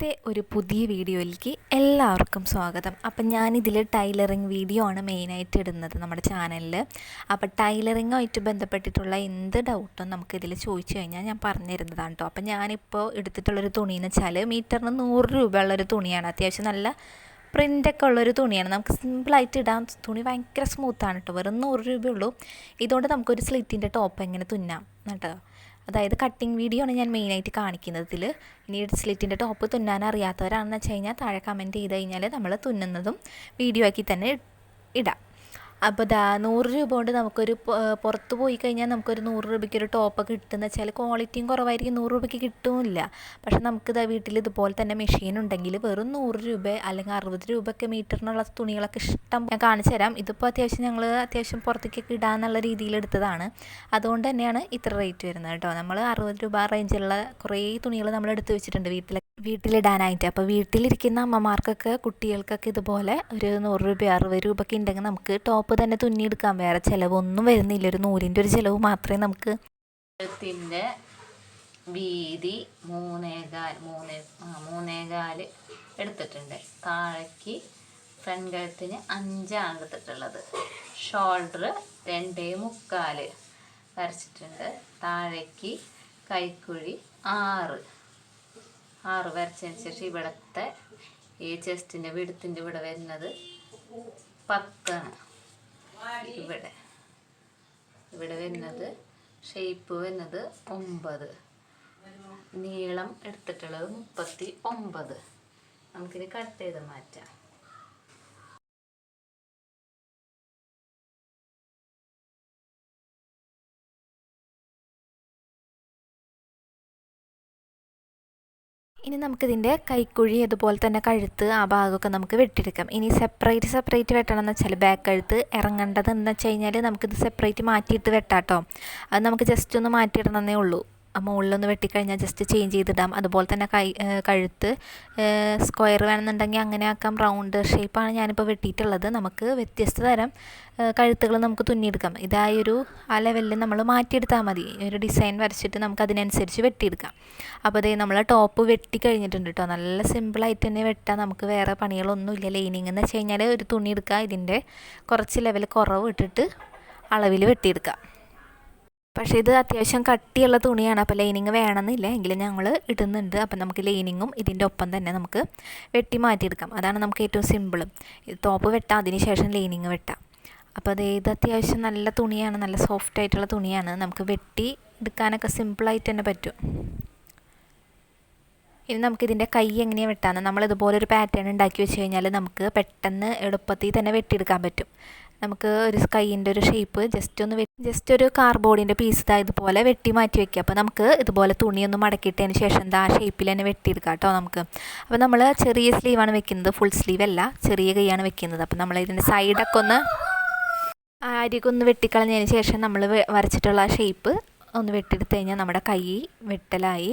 ഇന്നത്തെ ഒരു പുതിയ വീഡിയോയിലേക്ക് എല്ലാവർക്കും സ്വാഗതം. അപ്പം ഞാനിതിൽ ടൈലറിങ് വീഡിയോ ആണ് മെയിനായിട്ട് ഇടുന്നത് നമ്മുടെ ചാനലിൽ അപ്പോൾ ടൈലറിങ്ങുമായിട്ട് ബന്ധപ്പെട്ടിട്ടുള്ള എന്ത് ഡൗട്ടും നമുക്കിതിൽ ചോദിച്ചു കഴിഞ്ഞാൽ ഞാൻ പറഞ്ഞു തരുന്നതാണ് കേട്ടോ അപ്പം ഞാനിപ്പോൾ എടുത്തിട്ടുള്ളൊരു തുണി എന്ന് വെച്ചാൽ മീറ്ററിന് നൂറ് രൂപയുള്ളൊരു തുണിയാണ്. അത്യാവശ്യം നല്ല പ്രിന്റൊക്കെ ഉള്ളൊരു തുണിയാണ്. നമുക്ക് സിമ്പിളായിട്ട് ഇടാൻ തുണി ഭയങ്കര സ്മൂത്താണ് കേട്ടോ വെറും നൂറ് രൂപയുള്ളൂ ഇതുകൊണ്ട് നമുക്കൊരു സ്ലിറ്റിന്റെ ടോപ്പ് എങ്ങനെ തുന്നാം കേട്ടോ അതായത് കട്ടിങ് വീഡിയോ ആണ് ഞാൻ മെയിനായിട്ട് കാണിക്കുന്നത് ഇതിൽ ഇനി സ്ലിറ്റിന്റെ ടോപ്പ് തുന്നാൻ അറിയാത്തവരാണെന്ന് വെച്ച് കഴിഞ്ഞാൽ താഴെ കമന്റ് ചെയ്ത് കഴിഞ്ഞാൽ നമ്മൾ തുന്നുന്നതും വീഡിയോ ആക്കി തന്നെ ഇടാം. അപ്പോൾ ദാ നൂറ് രൂപ കൊണ്ട് നമുക്കൊരു പുറത്ത് പോയി കഴിഞ്ഞാൽ നമുക്കൊരു നൂറ് രൂപയ്ക്ക് ഒരു ടോപ്പൊക്കെ കിട്ടുന്ന വെച്ചാൽ ക്വാളിറ്റിയും കുറവായിരിക്കും. നൂറ് രൂപയ്ക്ക് കിട്ടുമില്ല. പക്ഷെ നമുക്ക് ഇതാ വീട്ടിൽ ഇതുപോലെ തന്നെ മെഷീൻ ഉണ്ടെങ്കിൽ വെറും നൂറ് രൂപ അല്ലെങ്കിൽ അറുപത് രൂപയൊക്കെ മീറ്ററിനുള്ള തുണികളൊക്കെ ഇഷ്ടം ഞാൻ കാണിച്ചു തരാം. ഇതിപ്പോൾ അത്യാവശ്യം ഞങ്ങൾ അത്യാവശ്യം പുറത്തേക്കൊക്കെ ഇടാന്നുള്ള രീതിയിൽ എടുത്തതാണ്. അതുകൊണ്ട് തന്നെയാണ് ഇത്ര റേറ്റ് വരുന്നത് കേട്ടോ. നമ്മൾ അറുപത് രൂപ റേഞ്ചിലുള്ള കുറേ തുണികൾ നമ്മൾ എടുത്ത് വെച്ചിട്ടുണ്ട് വീട്ടിൽ വീട്ടിലിടാനായിട്ട്. അപ്പോൾ വീട്ടിലിരിക്കുന്ന അമ്മമാർക്കൊക്കെ കുട്ടികൾക്കൊക്കെ ഇതുപോലെ ഒരു നൂറ് രൂപ അറുപത് രൂപയൊക്കെ ഉണ്ടെങ്കിൽ നമുക്ക് ടോപ്പ് തന്നെ തുന്നിയെടുക്കാം. വേറെ ചിലവൊന്നും വരുന്നില്ല. ഒരു നൂലിന്റെ ഒരു ചിലവ് മാത്രമേ നമുക്ക് ത്തിന്റെ വീതി മൂന്നേകാൽ മൂന്നേ ആ മൂന്നേകാൽ എടുത്തിട്ടുണ്ട്. താഴേക്ക് ഫ്രണ്ട് കഴുത്തിന് അഞ്ചാണ് എടുത്തിട്ടുള്ളത്. ഷോൾഡർ രണ്ടേ മുക്കാൽ വരച്ചിട്ടുണ്ട്. താഴേക്ക് കൈക്കുഴി ആറ്. ആറ് വരച്ചതിന് ശേഷം ഇവിടുത്തെ ഈ ചെസ്റ്റിന്റെ വിടുത്തിന്റെ ഇവിടെ വരുന്നത് പത്താണ്. ഇവിടെ. ഇവിടെ വരുന്നത് ഷേപ്പ് വരുന്നത് ഒമ്പത്. നീളം എടുത്തിട്ടുള്ളത് മുപ്പത്തി ഒമ്പത്. നമുക്കിത് കട്ട് ചെയ്ത് മാറ്റാം. ഇനി നമുക്കിതിന്റെ കൈക്കുഴി അതുപോലെ തന്നെ കഴുത്ത് ആ ഭാഗമൊക്കെ നമുക്ക് വെട്ടിയെടുക്കാം. ഇനി സെപ്പറേറ്റ് സെപ്പറേറ്റ് വെട്ടണം എന്ന് വെച്ചാൽ ബാക്ക് കഴുത്ത് ഇറങ്ങേണ്ടത് എന്ന് വെച്ച് കഴിഞ്ഞാൽ നമുക്കിത് സെപ്പറേറ്റ് മാറ്റിയിട്ട് വെട്ടാട്ടോ. അത് നമുക്ക് ജസ്റ്റ് ഒന്ന് മാറ്റിയിടണമെന്നേ ഉള്ളൂ. മുകളിലൊന്ന് വെട്ടിക്കഴിഞ്ഞാൽ ജസ്റ്റ് ചേഞ്ച് ചെയ്തിടാം. അതുപോലെ തന്നെ കൈ കഴുത്ത് സ്ക്വയർ വേണമെന്നുണ്ടെങ്കിൽ അങ്ങനെ ആക്കാം. റൗണ്ട് ഷേപ്പാണ് ഞാനിപ്പോൾ വെട്ടിയിട്ടുള്ളത്. നമുക്ക് വ്യത്യസ്ത തരം കഴുത്തുകൾ നമുക്ക് തുന്നിയെടുക്കാം. ഇതായൊരു ആ ലെവലിൽ നമ്മൾ മാറ്റിയെടുത്താൽ മതി. ഒരു ഡിസൈൻ വരച്ചിട്ട് നമുക്ക് അതിനനുസരിച്ച് വെട്ടിയെടുക്കാം. അപ്പോൾ അതേ നമ്മൾ ടോപ്പ് വെട്ടി കഴിഞ്ഞിട്ടുണ്ട് കേട്ടോ നല്ല സിമ്പിളായിട്ട് തന്നെ വെട്ടാം. നമുക്ക് വേറെ പണികളൊന്നുമില്ല ലൈനിങ് എന്ന് വെച്ച് കഴിഞ്ഞാൽ ഒരു തുണി എടുക്കുക ഇതിന്റെ കുറച്ച് ലെവൽ കുറവ് ഇട്ടിട്ട് അളവിൽ വെട്ടിയെടുക്കാം. പക്ഷേ ഇത് അത്യാവശ്യം കട്ടിയുള്ള തുണിയാണ്. അപ്പോൾ ലൈനിങ് വേണമെന്നില്ല. എങ്കിലും ഞങ്ങൾ ഇടുന്നുണ്ട്. അപ്പം നമുക്ക് ലൈനിങ്ങും ഇതിന്റെ ഒപ്പം തന്നെ നമുക്ക് വെട്ടി മാറ്റിയെടുക്കാം. അതാണ് നമുക്ക് ഏറ്റവും സിമ്പിൾ ടോപ്പ് വെട്ടാം അതിന് ശേഷം ലൈനിങ് വെട്ടാം. അപ്പോൾ അത് ഏത് അത്യാവശ്യം നല്ല തുണിയാണ്. നല്ല സോഫ്റ്റ് ആയിട്ടുള്ള തുണിയാണ്. നമുക്ക് വെട്ടി എടുക്കാനൊക്കെ സിമ്പിളായിട്ട് തന്നെ പറ്റും. ഇനി നമുക്കിതിന്റെ കൈ എങ്ങനെയാണ് വെട്ടാന്ന്. നമ്മൾ ഇതുപോലെ ഒരു പാറ്റേൺ ഉണ്ടാക്കി വെച്ച് കഴിഞ്ഞാൽ നമുക്ക് പെട്ടെന്ന് എളുപ്പത്തിൽ തന്നെ വെട്ടിയെടുക്കാൻ പറ്റും. നമുക്ക് ഒരു കൈയിന്റെ ഒരു ഷേപ്പ് ജസ്റ്റ് ഒന്ന് ജസ്റ്റ് ഒരു കാർബോർഡിന്റെ പീസ് ഇതാ ഇതുപോലെ വെട്ടി മാറ്റി വെക്കുക. അപ്പോൾ നമുക്ക് ഇതുപോലെ തുണിയൊന്ന് മടക്കിയിട്ടതിന് ശേഷം എന്താ ആ ഷേപ്പിൽ തന്നെ വെട്ടിയെടുക്കാം കേട്ടോ നമുക്ക്. അപ്പോൾ നമ്മൾ ചെറിയ സ്ലീവാണ് വെക്കുന്നത് ഫുൾ സ്ലീവ് അല്ല ചെറിയ കൈയാണ് വെക്കുന്നത്. അപ്പോൾ നമ്മൾ ഇതിന്റെ സൈഡൊക്കെ ഒന്ന് അരികൊന്ന് വെട്ടിക്കളഞ്ഞതിന് ശേഷം നമ്മൾ വരച്ചിട്ടുള്ള ആ ഷേപ്പ് ഒന്ന് വെട്ടിയെടുത്ത് കഴിഞ്ഞാൽ നമ്മുടെ കൈ വെട്ടലായി.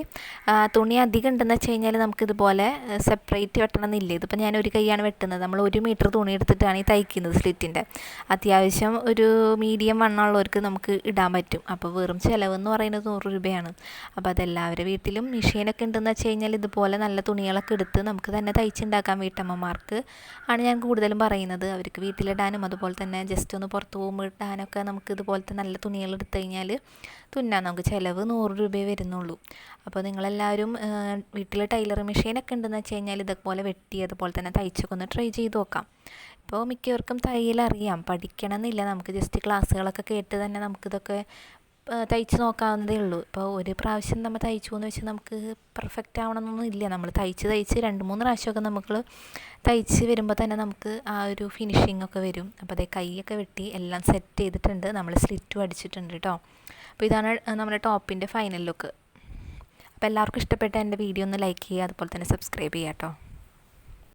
തുണി അധികം ഉണ്ടെന്ന് വെച്ച് കഴിഞ്ഞാൽ നമുക്കിതുപോലെ സെപ്പറേറ്റ് വെട്ടണമെന്നില്ല. ഇതിപ്പോൾ ഞാൻ ഒരു കൈയാണ് വെട്ടുന്നത്. നമ്മൾ ഒരു മീറ്റർ തുണി എടുത്തിട്ടാണ് ഈ തയ്ക്കുന്നത് സ്ലിറ്റിന്റെ അത്യാവശ്യം ഒരു മീഡിയം വണ്ണമുള്ളവർക്ക് നമുക്ക് ഇടാൻ പറ്റും. അപ്പോൾ വെറും ചിലവെന്ന് പറയുന്നത് നൂറ് രൂപയാണ്. അപ്പോൾ അതെല്ലാവരുടെ വീട്ടിലും മെഷീനൊക്കെ ഉണ്ടെന്ന് വെച്ച് കഴിഞ്ഞാൽ ഇതുപോലെ നല്ല തുണികളൊക്കെ എടുത്ത് നമുക്ക് തന്നെ തയ്ച്ചുണ്ടാക്കാൻ വീട്ടമ്മമാർക്ക് ആണ് ഞാൻ കൂടുതലും പറയുന്നത്. അവർക്ക് വീട്ടിലിടാനും അതുപോലെ തന്നെ ജസ്റ്റ് ഒന്ന് പുറത്ത് പോകുമ്പോൾ ഇടാനൊക്കെ നമുക്ക് ഇതുപോലത്തെ നല്ല തുണികൾ എടുത്തു കഴിഞ്ഞാൽ തുന്നാൻ നമുക്ക് ചിലവ് നൂറ് രൂപയെ വരുന്നുള്ളൂ. അപ്പോൾ നിങ്ങളെല്ലാവരും വീട്ടിൽ ടൈലർ മെഷീനൊക്കെ ഉണ്ടെന്ന് വെച്ച് കഴിഞ്ഞാൽ ഇതുപോലെ വെട്ടി അതുപോലെ തന്നെ തയ്ച്ചൊക്കെ ഒന്ന് ട്രൈ ചെയ്ത് നോക്കാം. ഇപ്പോൾ മിക്കവർക്കും തയ്യൽ അറിയാം പഠിക്കണമെന്നില്ല. നമുക്ക് ജസ്റ്റ് ക്ലാസ്സുകളൊക്കെ കേട്ട് തന്നെ നമുക്കിതൊക്കെ തയ്ച്ച് നോക്കാവുന്നതേ ഉള്ളൂ. ഇപ്പോൾ ഒരു പ്രാവശ്യം നമ്മൾ തയ്ച്ചു എന്ന് വെച്ചാൽ നമുക്ക് പെർഫെക്റ്റ് ആവണമെന്നൊന്നും ഇല്ല. നമ്മൾ തയ്ച്ച് തയ്ച്ച് രണ്ട് മൂന്ന് പ്രാവശ്യമൊക്കെ നമുക്ക് തയ്ച്ച് വരുമ്പോൾ തന്നെ നമുക്ക് ആ ഒരു ഫിനിഷിംഗ് ഒക്കെ വരും. അപ്പോൾ അതേ കൈയൊക്കെ വെട്ടി എല്ലാം സെറ്റ് ചെയ്തിട്ടുണ്ട്. നമ്മൾ സ്ലിറ്റും അടിച്ചിട്ടുണ്ട് കേട്ടോ അപ്പോൾ ഇതാണ് നമ്മുടെ ടോപ്പിന്റെ ഫൈനൽ ലുക്ക് അപ്പോൾ എല്ലാവർക്കും ഇഷ്ടപ്പെട്ട എന്റെ വീഡിയോ ഒന്ന് ലൈക്ക് ചെയ്യുക. അതുപോലെ തന്നെ സബ്സ്ക്രൈബ് ചെയ്യാം കേട്ടോ